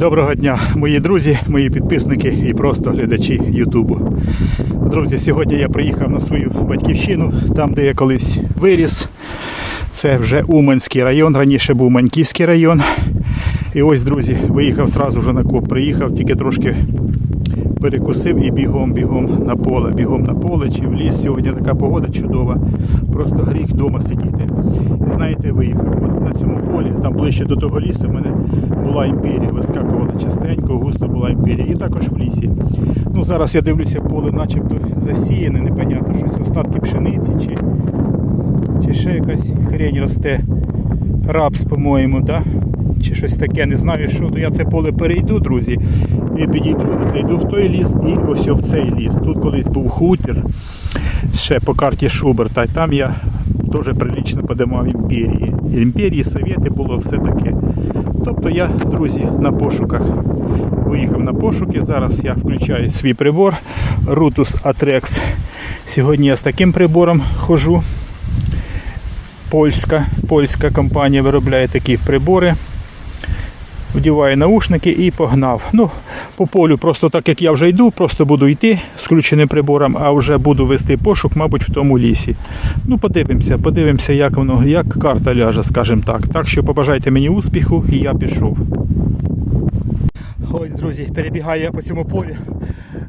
Доброго дня, мої друзі, мої підписники і просто глядачі Ютубу. Друзі, сьогодні я приїхав на свою батьківщину, там, де я колись виріс. Це вже Уманський район, раніше був Маньківський район. І ось, друзі, виїхав зразу вже на коп. Приїхав, тільки трошки перекусив і бігом, бігом на поле, бігом на поле чи в ліс. Сьогодні така погода чудова. Просто гріх вдома сидіти. І знаєте, виїхав от на цьому полі, там ближче до того лісу, в мене була імперія, вискакувала частенько, густо була імперія. І також в лісі. Ну зараз я дивлюся, поле начебто засіяне, непонятно, щось остатки пшениці чи, чи ще якась хрень росте. Рапс, по-моєму, да? Чи щось таке, не знаю що, то я це поле перейду, друзі, і підійду, зайду в той ліс і ось в цей ліс. Тут колись був хутір, ще по карті Шуберта, і там я теж прилічно подимав імперії. Імперії, совєти було все таке. Тобто я, друзі, на пошуках. Виїхав на пошуки. Зараз я включаю свій прибор Rutus Atrex. Сьогодні я з таким прибором хожу. Польська, польська компанія виробляє такі прибори. Вдіваю наушники і погнав. Ну, по полю, просто так як я вже йду, просто буду йти з включеним прибором, а вже буду вести пошук, мабуть, в тому лісі. Ну, подивимося, подивимося, як воно, як карта ляже, скажімо так. Так що побажайте мені успіху і я пішов. Ось, друзі, перебігаю я по цьому полю.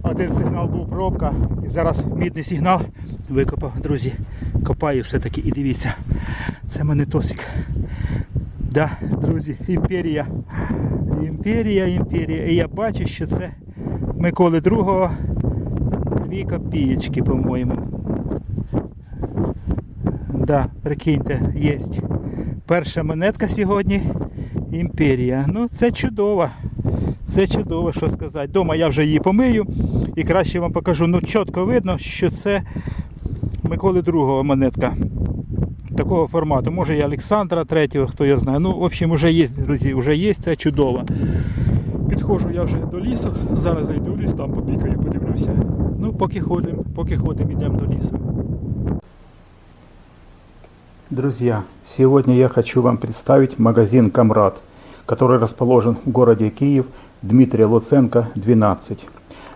Один сигнал був пробка. І зараз мідний сигнал викопав, друзі. Копаю все-таки і дивіться. Це монетосик. Да, друзі, імперія. Імперія, імперія. І я бачу, що це Миколи другого. Дві копієчки, по-моєму. Да, прикиньте, є. Перша монетка сьогодні. Імперія. Ну, це чудово. Це чудово, що сказати. Дома я вже її помию і краще вам покажу. Ну, чітко видно, що це Миколи другого монетка такого формату. Може і Олександра третього, хто я знає. Ну, в общем, вже є, друзі, вже є, це чудово. Підходжу я вже до лісу, зараз зайду в ліс, там побікаю, подивлюся. Ну, поки ходимо, поки ходимо, йдемо до лісу. Друзья, сегодня я хочу вам представить магазин «Камрад», который расположен в городе Киев, Дмитрия Луценко, 12.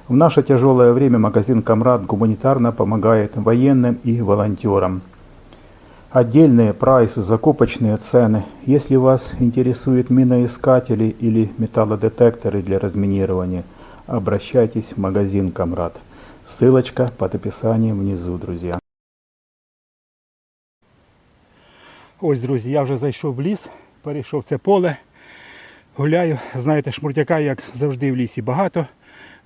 В наше тяжелое время магазин «Камрад» гуманитарно помогает военным и волонтерам. Отдельные прайсы, закупочные цены. Если вас интересуют миноискатели или металлодетекторы для разминирования, обращайтесь в магазин «Камрад». Ссылочка под описанием внизу, друзья. Ось, друзі, я вже зайшов в ліс, перейшов це поле, гуляю. Знаєте, шмуртяка, як завжди в лісі, багато.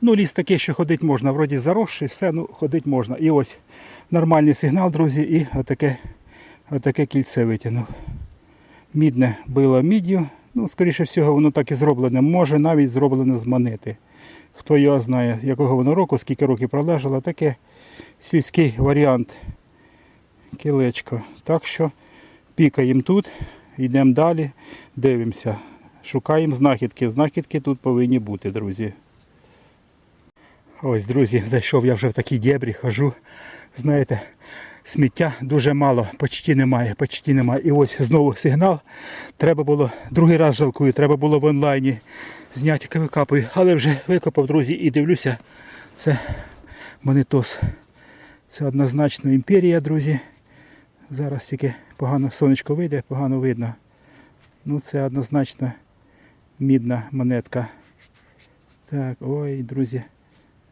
Ну, ліс такий, що ходити можна, вроді заросший, все, ну, ходити можна. І ось нормальний сигнал, друзі, і отаке, отаке кільце витягнув. Мідне било міддю. Ну, скоріше всього, воно так і зроблене. Може навіть зроблене з монети. Хто його знає, якого воно року, скільки років пролежало, таке сільський варіант кілечко. Так що пікаємо тут, йдемо далі, дивимося, шукаємо знахідки. Знахідки тут повинні бути, друзі. Ось, друзі, зайшов я вже в такі дєбрі, хожу. Знаєте, сміття дуже мало, почти немає, почти немає. І ось знову сигнал. Треба було, другий раз жалкую, треба було в онлайні зняти викапую. Але вже викопав, друзі, і дивлюся, це монетос. Це однозначно імперія, друзі. Зараз тільки погано сонечко вийде, погано видно. Ну це однозначно мідна монетка. Так, ой, друзі.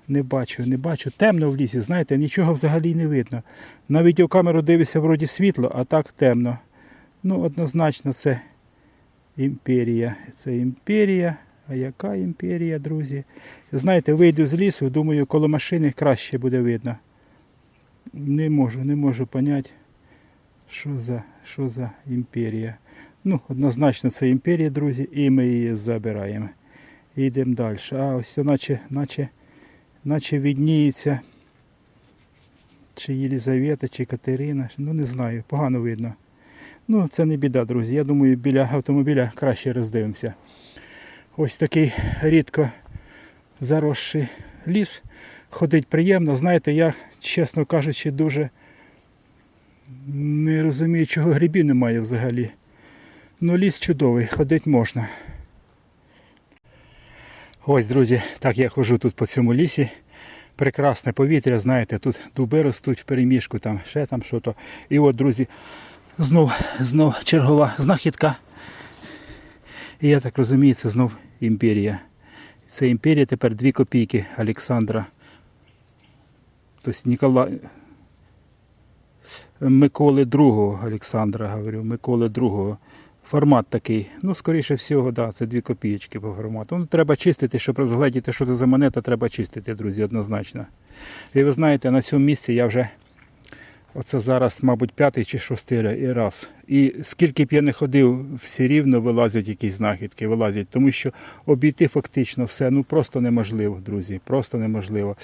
Не бачу, не бачу. Темно в лісі, знаєте, нічого взагалі не видно. На відеокамеру дивишся вроді світло, а так темно. Ну, однозначно, це імперія. Це імперія. А яка імперія, друзі? Знаєте, вийду з лісу, думаю, коло машини краще буде видно. Не можу, не можу поняти, що за, що за імперія. Ну, однозначно, це імперія, друзі, і ми її забираємо. І йдемо далі. А ось наче, наче наче відніється чи Єлізавета, чи Катерина. Ну не знаю, погано видно. Ну, це не біда, друзі. Я думаю, біля автомобіля краще роздивимося. Ось такий рідко заросший ліс. Ходить приємно. Знаєте, я, чесно кажучи, дуже не розумію, чого грибів немає взагалі. Ну, ліс чудовий, ходить можна. Ось, друзі, так я ходжу тут по цьому лісі. Прекрасне повітря, знаєте, тут дуби ростуть в переміжку, там ще там що то. І от, друзі, знов, знов чергова знахідка. І я так розумію, це знов імперія. Це імперія тепер 2 копійки Олександра. Тобто Нікола... Миколи II Олександра, говорю, Миколи II. Формат такий. Ну, скоріше всього, да, це 2 копійки по формату. Ну, треба чистити, щоб розгледіти, що це за монета, треба чистити, друзі, однозначно. І ви знаєте, на цьому місці я вже оце зараз, мабуть, п'ятий чи шостий ра- раз. І скільки б я не ходив, все рівно вилазять якісь знахідки, вилазять, тому що обійти фактично все ну просто неможливо, друзі. Просто неможливо.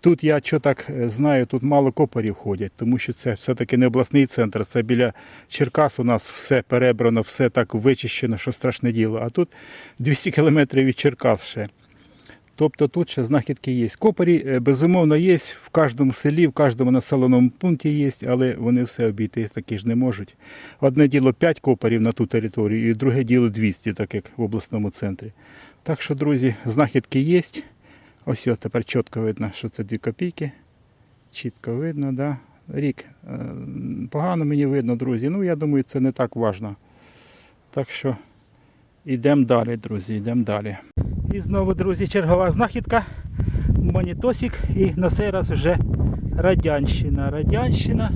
Тут я що так е, знаю, тут мало копарів ходять, тому що це все-таки не обласний центр, це біля Черкас у нас все перебрано, все так вичищено, що страшне діло. А тут 200 кілометрів від Черкас ще. Тобто тут ще знахідки є. Копарі, е, безумовно, є в кожному селі, в кожному населеному пункті є, але вони все обійти такі ж не можуть. Одне діло 5 копарів на ту територію, і друге діло 200, так як в обласному центрі. Так що, друзі, знахідки є. Ось о, тепер чітко видно, що це 2 копійки. Чітко видно, да. Рік. е, Погано мені видно, друзі. Ну, я думаю, це не так важно. Так що йдемо далі, друзі, йдемо далі. І знову, друзі, чергова знахідка. Монітосик. І на цей раз вже Радянщина. Радянщина.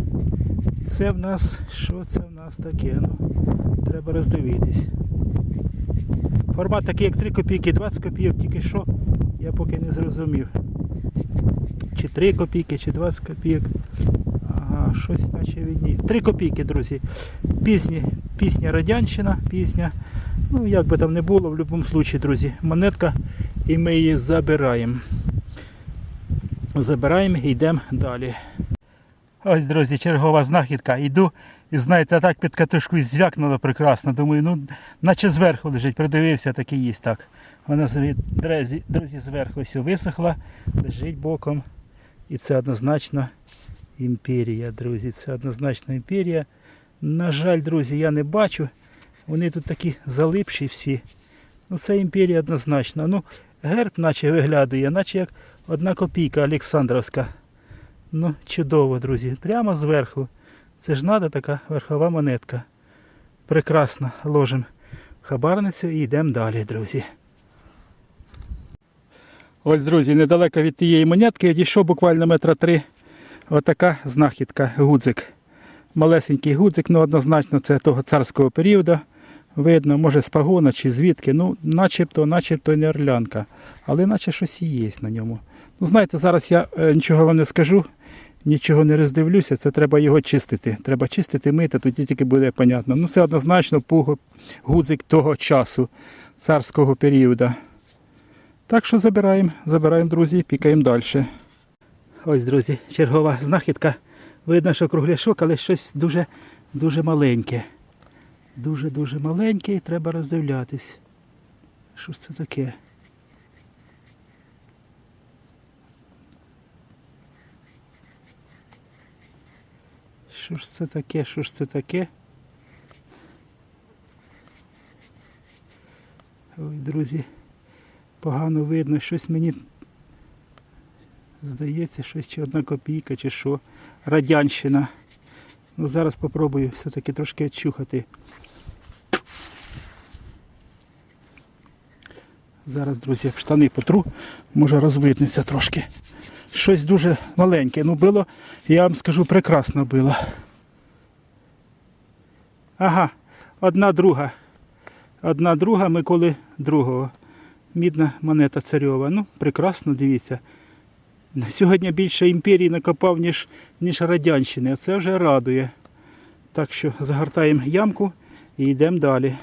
Це в нас. Що це в нас таке? Ну, треба роздивитись. Формат такий, як 3 копійки, 20 копійок, тільки що. Я поки не зрозумів. Чи 3 копійки, чи 20 копійок. Ага, щось наче відні. 3 копійки, друзі. Пізні, пісня Радянщина, пісня. Ну, як би там не було, в будь-якому випадку, друзі, монетка і ми її забираємо. Забираємо і йдемо далі. Ось, друзі, чергова знахідка. Йду і знаєте, так під катушку звякнуло прекрасно. Думаю, ну, наче зверху лежить, придивився, так і є так. Вона друзі, зверху все висохла, лежить боком. І це однозначно імперія, друзі. Це однозначно імперія. На жаль, друзі, я не бачу. Вони тут такі залипші всі. Ну, це імперія однозначно. Ну, герб наче виглядає, наче як одна копійка Олександровська. Ну, чудово, друзі. Прямо зверху. Це ж треба така верхова монетка. Прекрасно. Ложимо хабарницю і йдемо далі, друзі. Ось, друзі, недалеко від тієї монетки я дійшов буквально метра три. Отака знахідка, гудзик. Малесенький гудзик, ну однозначно це того царського періоду. Видно, може з пагона чи звідки. Ну, начебто, начебто не орлянка. Але наче щось і є на ньому. Ну, знаєте, зараз я е, нічого вам не скажу, нічого не роздивлюся, це треба його чистити. Треба чистити, мити, тоді тільки буде понятно. Ну, це однозначно пуго, гудзик того часу, царського періоду. Так що забираємо, забираємо, друзі, пікаємо далі. Ось, друзі, чергова знахідка. Видно, що кругляшок, але щось дуже, дуже маленьке. Дуже-дуже маленьке і треба роздивлятись. Що ж це таке? Що ж це таке? Що ж це таке? Ой, друзі, погано видно, щось мені здається, щось чи одна копійка, чи що. Радянщина. Ну, зараз спробую все-таки трошки відчухати. Зараз, друзі, штани потру, може розвиднеться трошки. Щось дуже маленьке. Ну, було, я вам скажу, прекрасно було. Ага, одна друга. Одна друга Миколи другого. Мідна монета царьова. Ну, прекрасно, дивіться. Сьогодні більше імперії накопав, ніж, ніж радянщини. а Це вже радує. Так що загортаємо ямку і йдемо далі.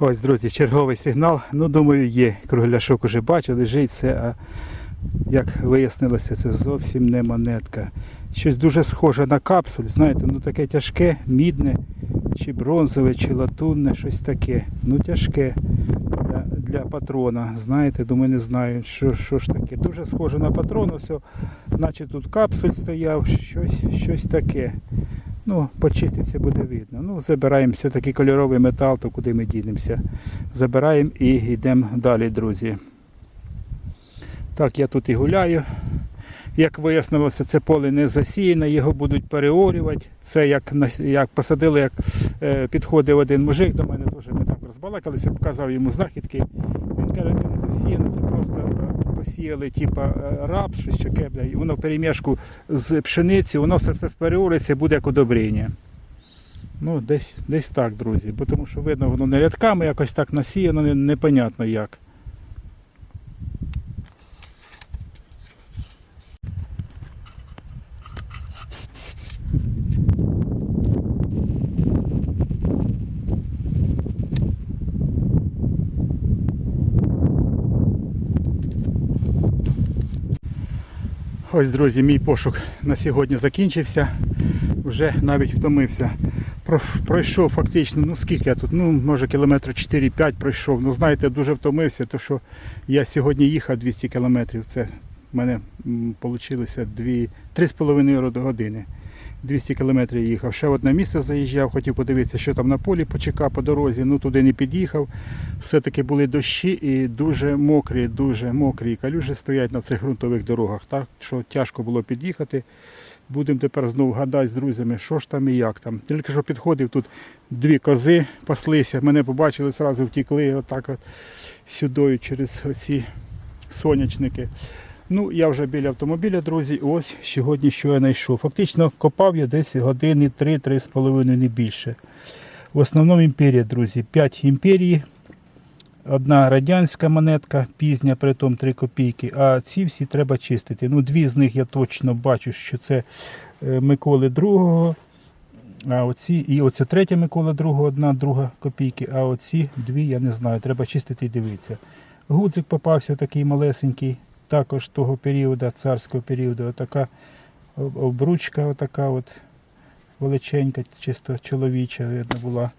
Ось, друзі, черговий сигнал. Ну, думаю, є. Кругляшок уже бачу, лежить все. А як вияснилося, це зовсім не монетка. Щось дуже схоже на капсуль, знаєте, ну таке тяжке, мідне, чи бронзове, чи латунне, щось таке. Ну тяжке для, для патрона. Знаєте, думаю, не знаю, що, що ж таке. Дуже схоже на патрон, все, наче тут капсуль стояв, щось, щось таке. Ну, почиститься буде видно. Ну, забираємо все-таки кольоровий метал, то куди ми дінемося. Забираємо і йдемо далі, друзі. Так, я тут і гуляю. Як вияснилося, це поле не засіяне, його будуть переорювати. Це як, як посадили, як е, підходив один мужик до мене, теж ми так розбалакалися, показав йому знахідки. Він каже, це не засіяне, це просто посіяли типа е, щось таке, і воно в перемішку з пшениці, воно все все переориться, буде як удобрення. Ну, десь, десь так, друзі. Бо тому що видно, воно не рядками якось так насіяно, непонятно як. Ось, друзі, мій пошук на сьогодні закінчився. Вже навіть втомився. Пройшов фактично, ну скільки я тут, ну може кілометри 4-5 пройшов. Ну знаєте, дуже втомився, то що я сьогодні їхав 200 кілометрів. Це в мене вийшло 3,5 години. 200 кілометрів їхав. Ще одне місце заїжджав, хотів подивитися, що там на полі почекав по дорозі, ну туди не під'їхав. Все-таки були дощі і дуже мокрі, дуже мокрі. Калюжі стоять на цих ґрунтових дорогах. Так що тяжко було під'їхати. Будемо тепер знову гадати з друзями, що ж там і як там. Тільки що підходив, тут дві кози паслися, мене побачили, одразу втікли отак от сюдою через оці сонячники. Ну, я вже біля автомобіля, друзі. Ось сьогодні що я знайшов. Фактично копав я десь години 3-3,5, не більше. В основному імперія, друзі. 5 імперії. Одна радянська монетка, пізня, притом 3 копійки, а ці всі треба чистити. Ну, дві з них я точно бачу, що це е, Миколи II, а оці, і оце третя Микола II, одна друга копійки, а оці дві я не знаю, треба чистити і дивитися. Гудзик попався такий малесенький, також того періоду, царського періоду, отака обручка, отака от величенька, чисто чоловіча видно була.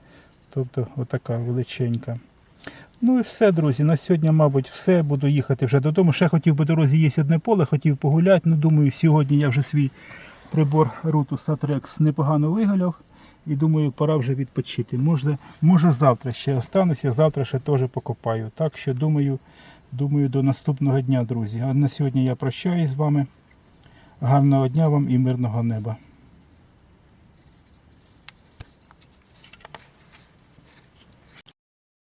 Тобто отака величенька. Ну і все, друзі. На сьогодні, мабуть, все. Буду їхати вже додому. Ще хотів би дорозі є одне поле, хотів погуляти. Ну, думаю, сьогодні я вже свій прибор Rutus Atrex непогано вигаляв. І думаю, пора вже відпочити. Може, може завтра ще остануся, завтра ще теж покопаю. Так що думаю, думаю, до наступного дня, друзі. А на сьогодні я прощаюсь з вами. Гарного дня вам і мирного неба.